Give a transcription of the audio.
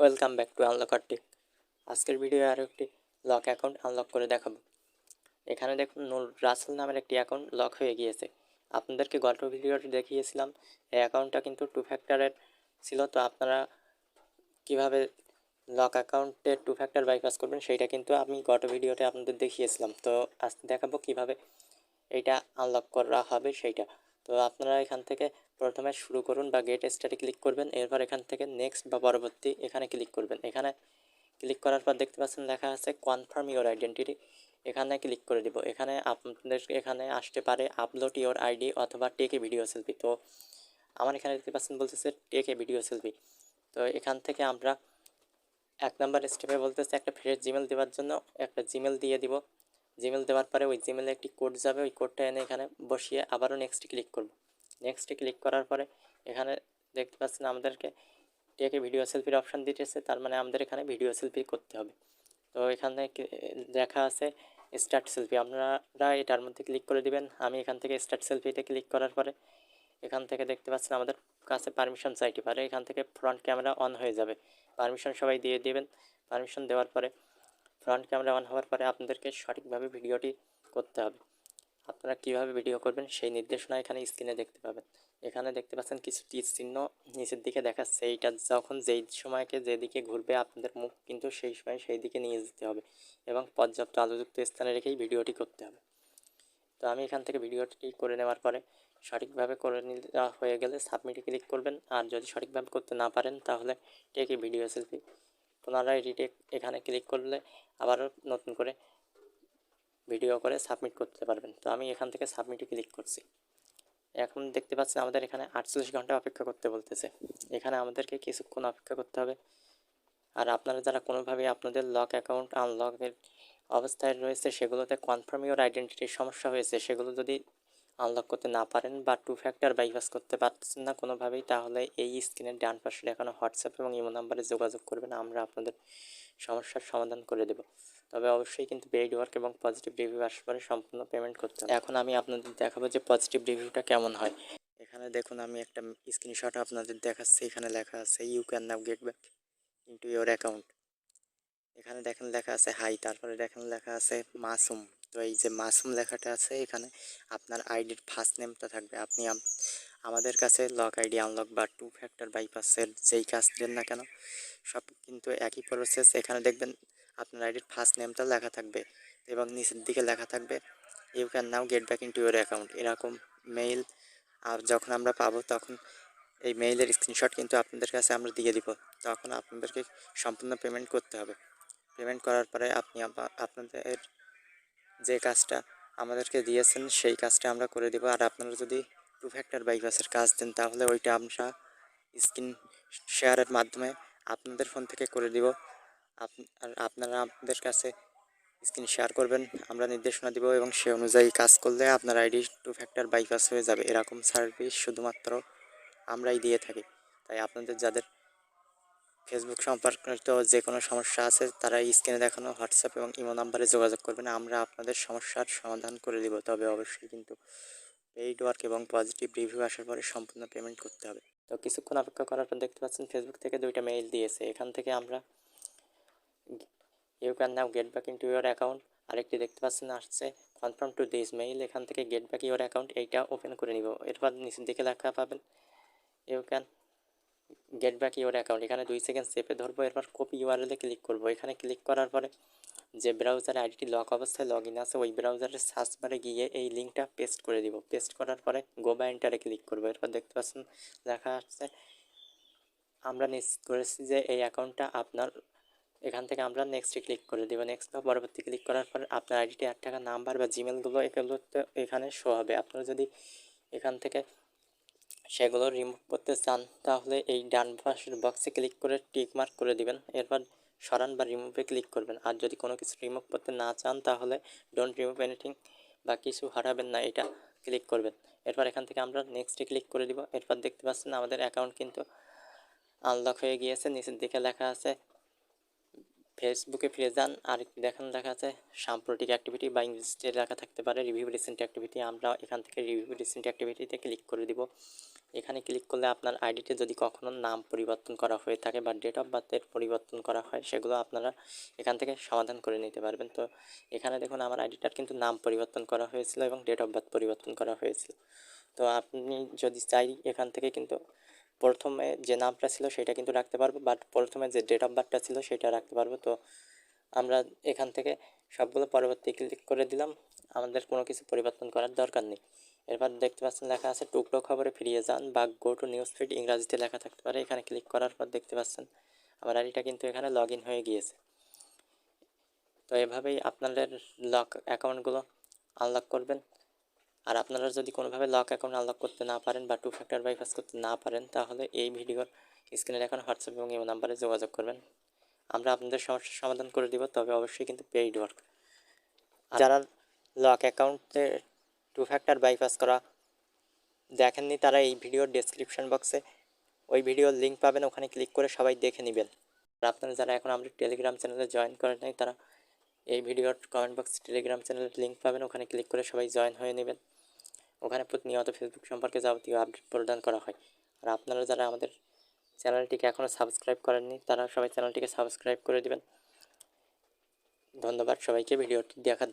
Welcome back to unlocker tech আজকের video আরও একটি লক অ্যাকাউন্ট আনলক করে দেখাবো। এখানে দেখুন নুর রাসেল নামের একটি অ্যাকাউন্ট লক হয়ে গিয়েছে। আপনাদেরকে গত ভিডিওটি দেখিয়েছিলাম। এই অ্যাকাউন্টটা কিন্তু টু ফ্যাক্টরের ছিল। তো আপনারা কীভাবে লক অ্যাকাউন্টে টু ফ্যাক্টর বাইপাস করবেন, সেইটা কিন্তু আমি গত ভিডিওতে আপনাদের দেখিয়েছিলাম। তো আজকে দেখাবো কীভাবে এটা আনলক করা হবে সেইটা। তো আপনারা এখান থেকে প্রথমে শুরু করুন বা গেট স্টার্টে ক্লিক করবেন। এরপর এখান থেকে নেক্সট বা পরবর্তী এখানে ক্লিক করবেন। এখানে ক্লিক করার পর দেখতে পাচ্ছেন লেখা আছে কনফার্ম ইওর আইডেন্টিটি এখানে ক্লিক করে দিব। এখানে আপনাদের এখানে আসতে পারে আপলোড ইওর আইডি অথবা টেকে ভিডিও সেলফি তো আমার এখানে দেখতে পাচ্ছেন বলতেছে টেকে ভিডিও সেলফি তো এখান থেকে আমরা এক নাম্বার স্টেপে বলতেছে একটা ফ্রেশ জিমেল দেওয়ার জন্য একটা জিমেল দিয়ে দিব। জিমেল দেওয়ার পরে ওই জিমেলে একটি কোড যাবে। ওই কোডটা এনে এখানে বসিয়ে আবারও নেক্সট ক্লিক করব। নেক্সটে ক্লিক করার পরে এখানে দেখতে পাচ্ছেন আমাদেরকে টেকে ভিডিও সেলফির অপশান দিতেছে, তার মানে আমাদের এখানে ভিডিও সেলফি করতে হবে। তো এখানে দেখা আছে স্টার্ট সেলফি আপনারা এটার মধ্যে ক্লিক করে দিবেন। আমি এখান থেকে স্টার্ট সেলফিতে ক্লিক করার পরে এখান থেকে দেখতে পাচ্ছেন আমাদের কাছে পারমিশন চাইতে পারে এখান থেকে ফ্রন্ট ক্যামেরা অন হয়ে যাবে। পারমিশন সবাই দিয়ে দেবেন। পারমিশন দেওয়ার পরে ফ্রন্ট ক্যামেরা অন হওয়ার পরে আপনাদেরকে সঠিকভাবে ভিডিওটি করতে হবে। আপনারা কীভাবে ভিডিও করবেন সেই নির্দেশনা এখানে স্ক্রিনে দেখতে পাবেন। এখানে দেখতে পাচ্ছেন কিছু তীর চিহ্ন নিচের দিকে দেখাচ্ছে। এইটা যখন যেই সময়কে যেদিকে ঘুরবে আপনাদের মুখ কিন্তু সেই সময় সেই দিকে নিয়ে যেতে হবে এবং পর্যাপ্ত আলোযুক্ত স্থানে রেখেই ভিডিওটি করতে হবে। তো আমি এখান থেকে ভিডিওটি করে নেওয়ার পরে সঠিকভাবে করে নেওয়া হয়ে গেলে সাবমিটে ক্লিক করবেন। আর যদি সঠিকভাবে করতে না পারেন তাহলে টেকে ভিডিও সেলফি পুনরায় রিটেক এখানে ক্লিক করলে আবারও নতুন করে ভিডিও করে সাবমিট করতে পারবেন। তো আমি এখান থেকে সাবমিটে ক্লিক করছি। এখন দেখতে পাচ্ছেন আমাদের এখানে আটচল্লিশ ঘণ্টা অপেক্ষা করতে বলতেছে। এখানে আমাদেরকে কিছুক্ষণ অপেক্ষা করতে হবে। আর আপনারা যারা কোনোভাবে আপনাদের লক অ্যাকাউন্ট আনলকের অবস্থায় রয়েছে, সেগুলোতে কনফার্ম ইউর আইডেন্টিটির সমস্যা হয়েছে, সেগুলো যদি আনলক করতে না পারেন বা টু ফ্যাক্টর বাইপাস করতে পারছেন না কোনোভাবেই, তাহলে এই স্ক্রিনের ডান পাশে দেখানো হোয়াটসঅ্যাপ এবং ইমো নাম্বারে যোগাযোগ করবেন, আমরা আপনাদের সমস্যার সমাধান করে দেব। তবে অবশ্যই কিন্তু পেইড ওয়ার্ক এবং পজিটিভ রিভিউ আসার পরে সম্পূর্ণ পেমেন্ট করতে হবে। এখন আমি আপনাদের দেখাবো যে পজিটিভ রিভিউটা কেমন হয়। এখানে দেখুন, আমি একটা স্ক্রিনশট আপনাদের দেখাচ্ছি। এখানে লেখা আছে you can now get back into your account এখানে দেখেন লেখা আছে হাই তারপরে দেখেন লেখা আছে মাসুম তো এই যে মাসুম লেখাটা আছে, এখানে আপনার আইডির ফার্স্ট নেমটা থাকবে। আপনি আমাদের কাছে লক আইডি আনলক বা টু ফ্যাক্টর বাইপাসের যেই কাজ দেন না কেন, সব কিন্তু একই প্রসেস এখানে দেখবেন আপনার আইডির ফার্স্ট নেমটা লেখা থাকবে এবং নিচের দিকে লেখা থাকবে you can now get back into your account এরকম মেইল আর যখন আমরা পাবো তখন এই মেইলের স্ক্রিনশট কিন্তু আপনাদের কাছে আমরা দিয়ে দিব। তখন আপনাদেরকে সম্পূর্ণ পেমেন্ট করতে হবে। পেমেন্ট করার পরে আপনি আপনাদের যে কাজটা আমাদেরকে দিয়েছেন, সেই কাজটা আমরা করে দেবো। আর আপনারা যদি টু ফ্যাক্টর বাইপাসের কাজ দেন, তাহলে ওইটা আমরা স্ক্রিন শেয়ারের মাধ্যমে আপনাদের ফোন থেকে করে দিব। আর আপনারা আপনাদের কাছে স্ক্রিন শেয়ার করবেন, আমরা নির্দেশনা দিব এবং সে অনুযায়ী কাজ করলে আপনার আইডি টু ফ্যাক্টর বাইপাস হয়ে যাবে। এরকম সার্ভিস শুধুমাত্র আমরাই দিয়ে থাকি। তাই আপনাদের যাদের ফেসবুক সম্পর্কিত যে কোনো সমস্যা আছে, তারা স্ক্রিনে দেখানো হোয়াটসঅ্যাপ এবং ইমো নাম্বারে যোগাযোগ করবেন। আমরা আপনাদের সমস্যার সমাধান করে দিব, তবে অবশ্যই কিন্তু পেইড ওয়ার্ক এবং পজিটিভ রিভিউ আসার পরে সম্পূর্ণ পেমেন্ট করতে হবে। তো কিছুক্ষণ অপেক্ষা করার পর দেখতে পাচ্ছেন ফেসবুক থেকে দুইটা মেইল দিয়েছে। এখান থেকে আমরা you can now get back in to your account আরেকটি দেখতে পাচ্ছেন, আসছে কনফার্ম টু দিস মেইল এখান থেকে গেট ব্যাক ইউর অ্যাকাউন্ট এইটা ওপেন করে নিব। এরপর নিচের দিকে লেখা পাবেন। You can get back your account এখানে দুই সেকেন্ড চেপে ধরবো, এরপর কপি ইউআরএলে ক্লিক করব। এখানে ক্লিক করার পরে যে ব্রাউজারে আইডিটি লক অবস্থায় লগ ইন আছে, ওই ব্রাউজারের সার্চ বারে গিয়ে এই লিঙ্কটা পেস্ট করে দিব। পেস্ট করার পরে গো বা এন্টারে ক্লিক করব। এরপর দেখতে পাচ্ছেন লেখা আসছে আমরা নিশ্চিত করেছি যে এই অ্যাকাউন্টটা আপনার, এখান থেকে আমরা নেক্সটে ক্লিক করে দেবো। নেক্সট বা পরবর্তী ক্লিক করার পর আপনার আইডিটি আট টাকা নাম্বার বা জিমেলগুলো এগুলোতে এখানে শো হবে। আপনারা যদি এখান থেকে সেগুলো রিমুভ করতে চান, তাহলে এই ডান পাশের বক্সে ক্লিক করে টিক মার্ক করে দিবেন। এরপর সরান বা রিমুভে ক্লিক করবেন। আর যদি কোনো কিছু রিমুভ করতে না চান, তাহলে ডোন্ট রিমুভ এনিথিং বা কিছু হারাবেন না, এটা ক্লিক করবেন। এরপর এখান থেকে আমরা নেক্সটে ক্লিক করে দিব। এরপর দেখতে পাচ্ছেন আমাদের অ্যাকাউন্ট কিন্তু আনলক হয়ে গিয়েছে। নিচের দিকে লেখা আছে ফেসবুকে ফিরে যান আর দেখান লেখা আছে সাম্প্রতিক অ্যাক্টিভিটি বা ইংলিশে লেখা থাকতে পারে রিভিউ রিসেন্ট অ্যাক্টিভিটি আমরা এখান থেকে রিভিউ রিসেন্ট অ্যাক্টিভিটিতে ক্লিক করে দিব। এখানে ক্লিক করলে আপনার আইডিতে যদি কখনো নাম পরিবর্তন করা হয়ে থাকে বা ডেট অফ বার্থের পরিবর্তন করা হয়, সেগুলো আপনারা এখান থেকে সমাধান করে নিতে পারবেন। তো এখানে দেখুন আমার আইডিটার কিন্তু নাম পরিবর্তন করা হয়েছিল এবং ডেট অফ বার্থ পরিবর্তন করা হয়েছিল। তো আপনি যদি চাই এখান থেকে কিন্তু প্রথমে যে নামটা ছিল সেটা কিন্তু রাখতে পারব বাট প্রথমে যে ডেট অফ বার্থটা ছিল সেটা রাখতে পারব। তো আমরা এখান থেকে সবগুলো পরবর্তী ক্লিক করে দিলাম। আমাদের কোনো কিছু পরিবর্তন করার দরকার নেই। এরপর দেখতে পাচ্ছেন লেখা আছে, টুকরো খবরে ফিরিয়ে যান বা গো টু নিউজ ফিড ইংরাজিতে লেখা থাকতে পারে। এখানে ক্লিক করার পর দেখতে পাচ্ছেন আমার আইডিটা কিন্তু এখানে লগ হয়ে গিয়েছে। তো এভাবেই আপনাদের লক অ্যাকাউন্টগুলো আনলক করবেন। আর আপনারা যদি কোনোভাবে লক অ্যাকাউন্ট আনলক করতে না পারেন বা টু ফ্যাক্টর বাইপাস করতে না পারেন, তাহলে এই ভিডিওর স্ক্রিনে এখন হোয়াটসঅ্যাপ এবং ইমো নাম্বারে যোগাযোগ করবেন। আমরা আপনাদের সমস্যার সমাধান করে দিব, তবে অবশ্যই কিন্তু পেইড ওয়ার্ক যারা লক অ্যাকাউন্টে টু ফ্যাক্টর বাইপাস করা দেখেননি, তারা এই ভিডিওর ডেসক্রিপশন বক্সে ওই ভিডিওর লিঙ্ক পাবেন, ওখানে ক্লিক করে সবাই দেখে নেবেন। আর আপনারা যারা এখন আমাদের টেলিগ্রাম চ্যানেলে জয়েন করেন নাই, তারা এই ভিডিওর কমেন্ট বক্সে টেলিগ্রাম চ্যানেলের লিঙ্ক পাবেন, ওখানে ক্লিক করে সবাই জয়েন হয়ে নেবেন। ওখানে প্রতিনিয়ত ফেসবুক সম্পর্কে যাবতীয় আপডেট প্রদান করা হয়। আর আপনারা যারা আমাদের চ্যানেলটিকে এখনও সাবস্ক্রাইব করেননি, তারা সবাই চ্যানেলটিকে সাবস্ক্রাইব করে দেবেন। ধন্যবাদ সবাইকে, ভিডিওটি দেখার